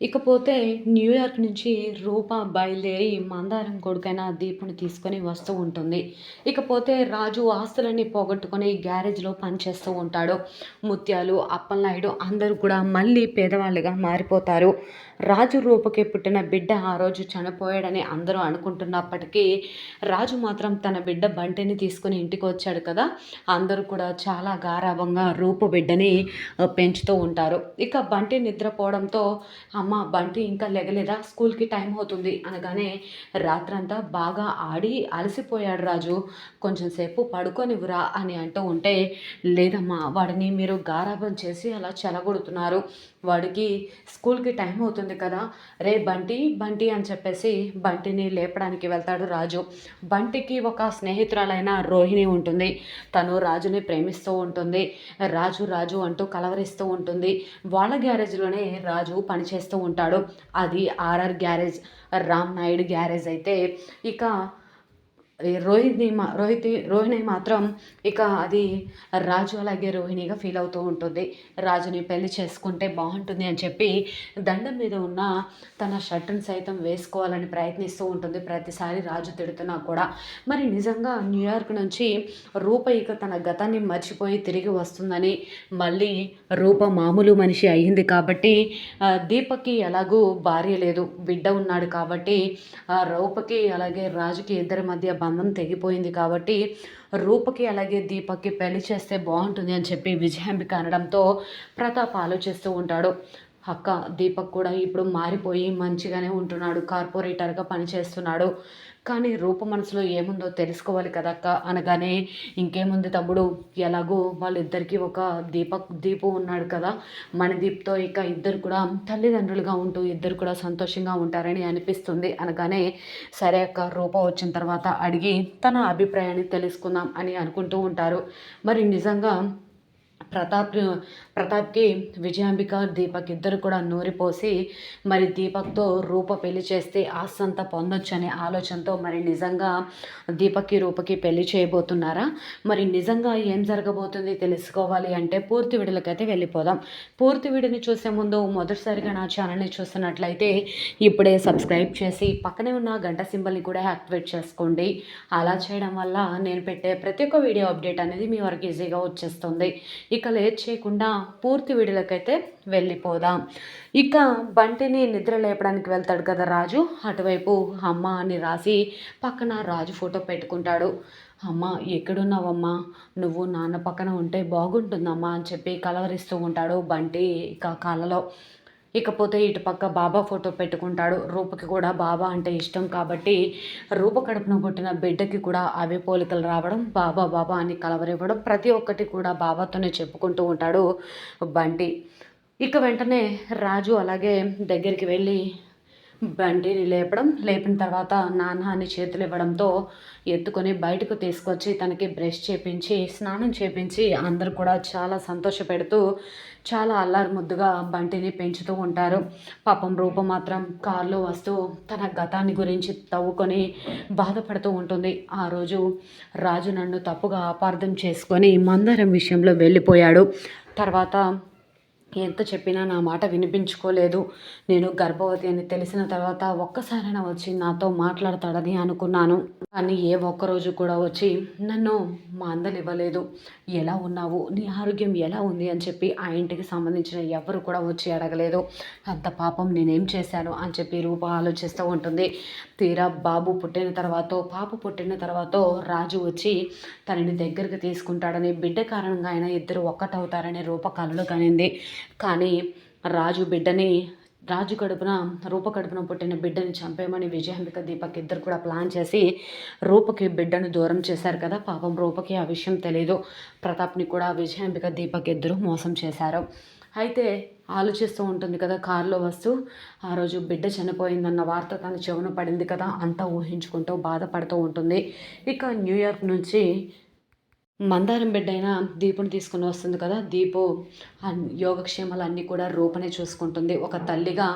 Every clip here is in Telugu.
ఇకపోతే న్యూయార్క్ నుంచి రూప బయలుదేరి మందారం కొడుకైన దీపుని తీసుకొని వస్తూ ఉంటుంది. ఇకపోతే రాజు ఆస్తులన్నీ పోగొట్టుకొని గ్యారేజ్లో పనిచేస్తూ ఉంటాడు. ముత్యాలు అప్పలనాయుడు అందరూ కూడా మళ్ళీ పేదవాళ్ళుగా మారిపోతారు. రాజు రూపకి పుట్టిన బిడ్డ ఆ రోజు చనిపోయాడని అందరూ అనుకుంటున్నప్పటికీ రాజు మాత్రం తన బిడ్డ బంటిని తీసుకుని ఇంటికి వచ్చాడు కదా అందరూ కూడా చాలా గారాభంగా రూపు బిడ్డని పెంచుతూ ఉంటారు. ఇక బంటి నిద్రపోవడంతో అమ్మ బంటి ఇంకా లెగలేదా? స్కూల్కి టైం అవుతుంది అనగానే రాత్రంతా బాగా ఆడి అలసిపోయాడు రాజు. కొంచెం సేపు పడుకోనివ్వరా అని అంటూ ఉంటే లేదమ్మా వాడిని మీరు గారాబం చేసి అలా చెలగొడుతున్నారు. వాడికి స్కూల్కి టైం అవుతుంది కదా. రే బంటి బంటి అని చెప్పేసి బంటిని లేపడానికి వెళ్తాడు రాజు. బంటికి ఒక స్నేహితురాలైన రోహిణి ఉంటుంది. తను రాజుని ప్రేమిస్తూ ఉంటుంది. రాజు రాజు అంటూ కలవరిస్తూ ఉంటుంది. వాళ్ళ గ్యారేజ్లోనే రాజు పనిచేస్తూ ఉంటాడు. అది RR garage Ram Naidu garage అయితే ఇక రోహిణి మా రోహితి రోహిణి మాత్రం ఇక అది రాజు అలాగే రోహిణిగా ఫీల్ అవుతూ ఉంటుంది. రాజుని పెళ్ళి చేసుకుంటే బాగుంటుంది అని చెప్పి దండం మీద ఉన్న తన షర్టును సైతం వేసుకోవాలని ప్రయత్నిస్తూ ఉంటుంది. ప్రతిసారి రాజు తిడుతున్నా కూడా. మరి నిజంగా న్యూయార్క్ నుంచి రూప ఇక తన గతాన్ని మర్చిపోయి తిరిగి వస్తుందని మళ్ళీ రూప మామూలు మనిషి అయ్యింది కాబట్టి దీపక్కి ఎలాగూ భార్య లేదు. బిడ్డ ఉన్నాడు కాబట్టి రూపకి అలాగే రాజుకి ఇద్దరి మధ్య బంధం తెగిపోయింది కాబట్టి రూపకి అలాగే దీపక్కి పెళ్ళి చేస్తే బాగుంటుంది అని చెప్పి విజయాంబిక అనడంతో ప్రతాప్ ఆలోచిస్తూ ఉంటాడు. అక్క దీపక్ కూడా ఇప్పుడు మారిపోయి మంచిగానే ఉంటున్నాడు కార్పొరేటర్గా పనిచేస్తున్నాడు. కానీ రూప మనసులో ఏముందో తెలుసుకోవాలి కదా అక్క అనగానే ఇంకేముంది తమ్ముడు? ఎలాగో వాళ్ళిద్దరికీ ఒక దీపక్ దీపు ఉన్నాడు కదా. మన దీప్తో ఇక ఇద్దరు కూడా తల్లిదండ్రులుగా ఉంటూ ఇద్దరు కూడా సంతోషంగా ఉంటారని అనిపిస్తుంది అనగానే సరే అక్క రూప వచ్చిన తర్వాత అడిగి తన అభిప్రాయాన్ని తెలుసుకుందాం అని అనుకుంటూ ఉంటారు. మరి నిజంగా ప్రతాప్ ప్రతాప్కి విజయాంబిక దీపక్ ఇద్దరు కూడా నూరిపోసి మరి దీపక్తో రూప పెళ్ళి చేస్తే ఆస్తి పొందొచ్చు అనే ఆలోచనతో మరి నిజంగా దీపక్కి రూపకి పెళ్ళి చేయబోతున్నారా? మరి నిజంగా ఏం జరగబోతుంది తెలుసుకోవాలి అంటే పూర్తి వీడియోలకైతే వెళ్ళిపోదాం. పూర్తి విడిని చూసే ముందు మొదటిసారిగా నా ఛానల్ని చూస్తున్నట్లయితే ఇప్పుడే సబ్స్క్రైబ్ చేసి పక్కనే ఉన్న గంట సింబల్ని కూడా యాక్టివేట్ చేసుకోండి. అలా చేయడం వల్ల నేను పెట్టే ప్రతి ఒక్క వీడియో అప్డేట్ అనేది మీ వరకు ఈజీగా వచ్చేస్తుంది. ఇక లేట్ చేయకుండా పూర్తి వీడియోలకైతే వెళ్ళిపోదాం. ఇక బంటిని నిద్ర లేపడానికి వెళ్తాడు కదా రాజు. అటువైపు అమ్మ అని రాసి పక్కన రాజు ఫోటో పెట్టుకుంటాడు. అమ్మ ఎక్కడున్నావమ్మా? నువ్వు నాన్న పక్కన ఉంటే బాగుంటుందమ్మా అని చెప్పి కలవరిస్తూ ఉంటాడు బంటి ఇక కళ్ళలో. ఇకపోతే ఇటు పక్క బాబా ఫోటో పెట్టుకుంటాడు. రూపకి కూడా బాబా అంటే ఇష్టం కాబట్టి రూప కడుపున పుట్టిన బిడ్డకి కూడా అవే పోలికలు రావడం బాబా బాబా అని కలవరివ్వడం ప్రతి ఒక్కటి కూడా బాబాతోనే చెప్పుకుంటూ ఉంటాడు బంటి. ఇక వెంటనే రాజు అలాగే దగ్గరికి వెళ్ళి బండిని లేపడం లేపిన తర్వాత నాన్న అని చేతులు ఇవ్వడంతో ఎత్తుకొని బయటకు తీసుకొచ్చి తనకి బ్రష్ చేపించి స్నానం చేపించి అందరు కూడా చాలా సంతోషపెడుతూ చాలా అల్లారు ముద్దుగా బంటిని పెంచుతూ ఉంటారు. పాపం రూపం మాత్రం కారులో వస్తూ తన గతాన్ని గురించి తవ్వుకొని బాధపడుతూ ఉంటుంది. ఆ రోజు రాజు నన్ను తప్పుగా అపార్థం చేసుకొని మందరం విషయంలో వెళ్ళిపోయాడు. తర్వాత ఎంత చెప్పినా నా మాట వినిపించుకోలేదు. నేను గర్భవతి అని తెలిసిన తర్వాత ఒక్కసారైనా వచ్చి నాతో మాట్లాడతాడని అనుకున్నాను. కానీ ఏ ఒక్కరోజు కూడా వచ్చి నన్ను మందలివ్వలేదు. ఎలా ఉన్నావు? నీ ఆరోగ్యం ఎలా ఉంది? అని చెప్పి ఆ ఇంటికి సంబంధించిన ఎవరు కూడా వచ్చి అడగలేదు. అంత పాపం నేనేం చేశాను? అని చెప్పి రూప ఆలోచిస్తూ ఉంటుంది. తీరా బాబు పుట్టిన తర్వాత పాప పుట్టిన తర్వాత రాజు వచ్చి తనని దగ్గరికి తీసుకుంటాడని బిడ్డ కారణంగా ఆయన ఇద్దరు ఒక్కటవుతారని రూపకాలలో కనింది. కానీ రాజు బిడ్డని రాజు కడుపున రూప కడుపున పుట్టిన బిడ్డని చంపేయమని విజయాంబిక దీపక్ ఇద్దరు కూడా ప్లాన్ చేసి రూపకి బిడ్డను దూరం చేశారు కదా. పాపం రూపకి ఆ విషయం తెలియదు ప్రతాప్ని కూడా విజయాంబిక దీపక్ ఇద్దరు మోసం చేశారు. అయితే ఆలోచిస్తూ ఉంటుంది కదా కారులో వస్తూ ఆ రోజు బిడ్డ చనిపోయిందన్న వార్త తన చెవున పడింది కదా అంతా ఊహించుకుంటూ బాధపడుతూ ఉంటుంది. ఇక న్యూయార్క్ నుంచి మందారం బిడ్డ దీపుని తీసుకుని వస్తుంది కదా దీపు ఆ యోగక్షేమాలు అన్నీ కూడా రూపనే చూసుకుంటుంది. ఒక తల్లిగా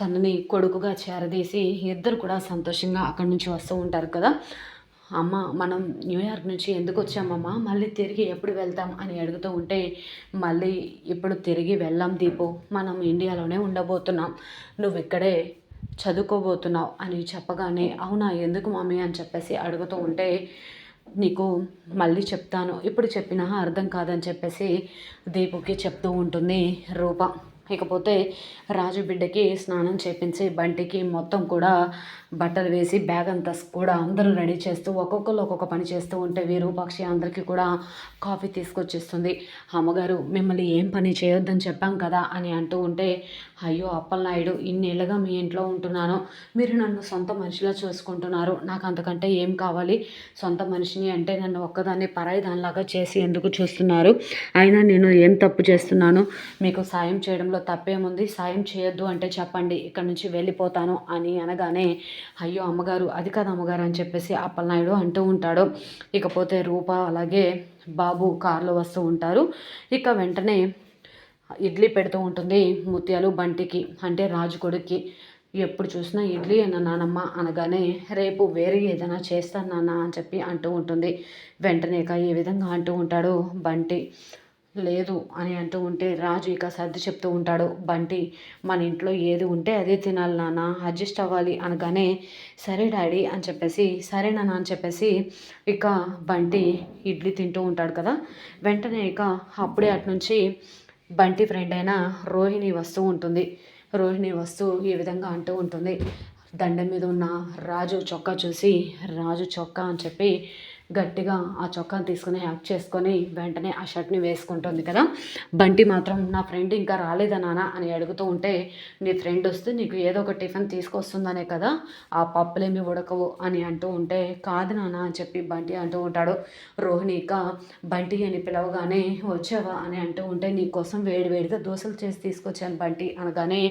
తనని కొడుకుగా చేరదీసి ఇద్దరు కూడా సంతోషంగా అక్కడి నుంచి వస్తూ ఉంటారు కదా. అమ్మ మనం న్యూయార్క్ నుంచి ఎందుకు వచ్చామమ్మా మళ్ళీ తిరిగి ఎప్పుడు వెళ్తాం అని అడుగుతూ ఉంటే మళ్ళీ ఇప్పుడు తిరిగి వెళ్ళాం దీపు. మనం ఇండియాలోనే ఉండబోతున్నాం. నువ్వు ఇక్కడే చదువుకోబోతున్నావు అని చెప్పగానే అవునా ఎందుకు మమ్మీ అని చెప్పేసి అడుగుతూ ఉంటే నీకు మళ్ళీ చెప్తాను. ఇప్పుడు చెప్పినా అర్థం కాదని చెప్పేసి దీపుకి చెప్తూ ఉంటుంది రూప. ఇకపోతే రాజు బిడ్డకి స్నానం చేపించి బంటికి మొత్తం కూడా బట్టలు వేసి బ్యాగ్ అంతా కూడా అందరూ రెడీ చేస్తూ ఒక్కొక్కరు ఒక్కొక్క పని చేస్తూ ఉంటే వీరూపాక్షి అందరికీ కూడా కాఫీ తీసుకొచ్చేస్తుంది. అమ్మగారు మిమ్మల్ని ఏం పని చేయొద్దని చెప్పాం కదా అని అంటూ ఉంటే అయ్యో అప్పలనాయుడు ఇన్నేళ్ళుగా మీ ఇంట్లో ఉంటున్నాను. మీరు నన్ను సొంత మనిషిలా చూసుకుంటున్నారు. నాకు అంతకంటే ఏం కావాలి? సొంత మనిషిని అంటే నన్ను ఒక్కదాన్ని పరాయి దానిలాగా చేసి ఎందుకు చూస్తున్నారు? అయినా నేను ఏం తప్పు చేస్తున్నాను? మీకు సాయం చేయడంలో తప్పేముంది? సాయం చేయొద్దు అంటే చెప్పండి. ఇక్కడ నుంచి వెళ్ళిపోతాను అని అనగానే అయ్యో అమ్మగారు అది కాదు అమ్మగారు అని చెప్పేసి అప్పలనాయుడు అంటూ ఉంటాడు. ఇకపోతే రూప అలాగే బాబు కారులో వస్తూ ఉంటారు. ఇక వెంటనే ఇడ్లీ పెడుతూ ఉంటుంది ముత్యాలు బంటికి అంటే రాజు కొడుక్కి. ఎప్పుడు చూసినా ఇడ్లీ అన్న నానమ్మ అనగానే రేపు వేరే ఏదైనా చేస్తాను నాన్న అని చెప్పి అంటూ ఉంటుంది. వెంటనే ఏ విధంగా అంటూ ఉంటాడు బంటి. లేదు అని అంటూ ఉంటే రాజు ఇక సర్ది చెప్తూ ఉంటాడు. బంటి మన ఇంట్లో ఏది ఉంటే అదే తినాలి నాన్న అడ్జస్ట్ అవ్వాలి అనగానే సరే డాడీ అని చెప్పేసి సరే నాన్న అని చెప్పేసి ఇక బంటి ఇడ్లీ తింటూ ఉంటాడు కదా. వెంటనే ఇక అప్పుడే అటు నుంచి బంటి ఫ్రెండ్ అయిన రోహిణి వస్తూ ఉంటుంది. రోహిణి వస్తూ ఈ విధంగా అంటూ ఉంటుంది. దండం మీద ఉన్న రాజు చొక్కా చూసి రాజు చొక్కా అని చెప్పి గట్టిగా ఆ చొక్కాను తీసుకుని హ్యాక్ చేసుకొని వెంటనే ఆ షర్ట్ని వేసుకుంటుంది కదా. బంటి మాత్రం నా ఫ్రెండ్ ఇంకా రాలేదా నాన్న అని అడుగుతూ ఉంటే నీ ఫ్రెండ్ వస్తే నీకు ఏదో ఒక టిఫిన్ తీసుకొస్తుందనే కదా ఆ పప్పులేమి ఉడకవు అని అంటూ ఉంటే కాదు నాన్న అని చెప్పి బంటి అంటూ ఉంటాడు. రోహిణి ఇక బంటి అని పిలవగానే వచ్చావా? అని అంటూ ఉంటే నీ కోసం వేడి వేడిగా దోశలు చేసి తీసుకొచ్చాను బంటి అనగానే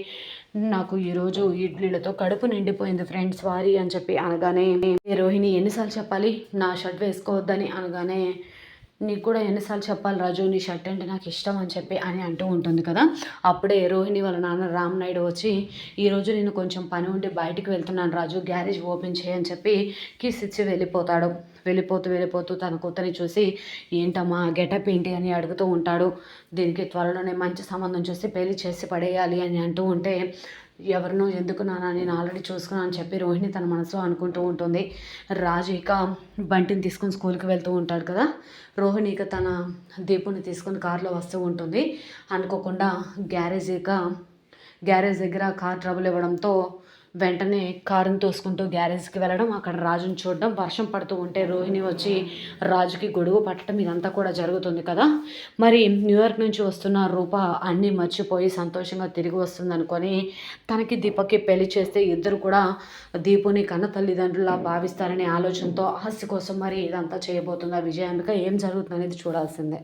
నాకు ఈరోజు ఇడ్లీలతో కడుపు నిండిపోయింది ఫ్రెండ్స్ వారి అని చెప్పి అనగానే రోహిణి ఎన్నిసార్లు చెప్పాలి? నా షర్ట్ వేసుకోవద్దని అనగానే నీకు కూడా ఎన్నిసార్లు చెప్పాలి రాజు? నీ షర్ట్ అంటే నాకు ఇష్టం అని చెప్పి అని అంటూ ఉంటుంది కదా. అప్పుడే రోహిణి వాళ్ళ నాన్న రామ్ నాయుడు వచ్చి ఈరోజు నేను కొంచెం పని ఉండి బయటికి వెళ్తున్నాను రాజు గ్యారేజ్ ఓపెన్ చేయని చెప్పి కిస్ ఇచ్చి వెళ్ళిపోతాడు. వెళ్ళిపోతూ వెళ్ళిపోతూ తన కూతురిని చూసి ఏంటమ్మా గెటప్ ఏంటి? అని అడుగుతూ ఉంటాడు. దీనికి త్వరలోనే మంచి సంబంధం చూసి పెళ్ళి చేసి పడేయాలి అని అంటూ ఉంటే ఎవరినో ఎందుకు నాన్న నేను ఆల్రెడీ చూసుకున్నాను అని చెప్పి రోహిణి తన మనసులో అనుకుంటూ ఉంటుంది. రాజు ఇక బంటిని తీసుకొని స్కూల్కి వెళ్తూ ఉంటాడు కదా. రోహిణి ఇక తన దీపుని తీసుకొని కారులో వస్తూ ఉంటుంది. అనుకోకుండా గ్యారేజ్ ఇక గ్యారేజ్ దగ్గర కార్ ట్రబుల్ ఇవ్వడంతో వెంటనే కారుని తోసుకుంటూ గ్యారేజ్కి వెళ్ళడం అక్కడ రాజుని చూడడం వర్షం పడుతూ ఉంటే రోహిణి వచ్చి రాజుకి గొడుగు పట్టడం ఇదంతా కూడా జరుగుతుంది కదా. మరి న్యూయార్క్ నుంచి వస్తున్న రూప అన్నీ మర్చిపోయి సంతోషంగా తిరిగి వస్తుంది అనుకొని తనకి దీపక్కి పెళ్ళి చేస్తే ఇద్దరు కూడా దీపుని కన్న తల్లిదండ్రులా భావిస్తారనే ఆలోచనతో ఆస్తి కోసం మరి ఇదంతా చేయబోతుందా విజయాంబిక ఏం జరుగుతుంది అనేది చూడాల్సిందే.